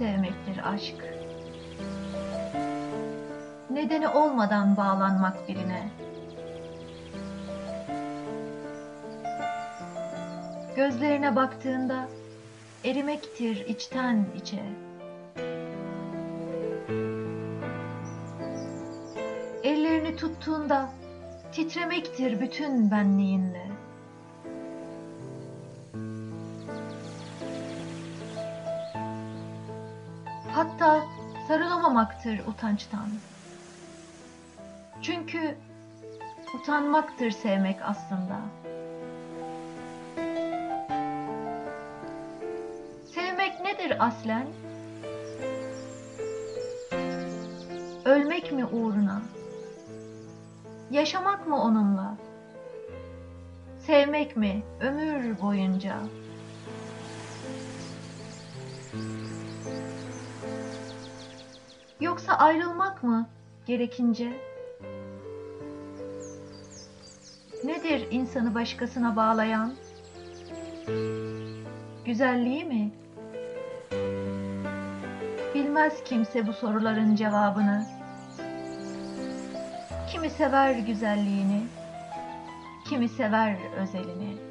sevmektir aşk. Nedeni olmadan bağlanmak birine. Gözlerine baktığında erimektir içten içe. Ellerini tuttuğunda titremektir bütün benliğinle. Hatta sarılamamaktır utançtan. Çünkü utanmaktır sevmek aslında. Sevmek nedir aslen? Ölmek mi uğruna? Yaşamak mı onunla? Sevmek mi ömür boyunca? Yoksa ayrılmak mı gerekince? Nedir insanı başkasına bağlayan? Güzelliği mi? Bilmez kimse bu soruların cevabını. Kimi sever güzelliğini, kimi sever özelini.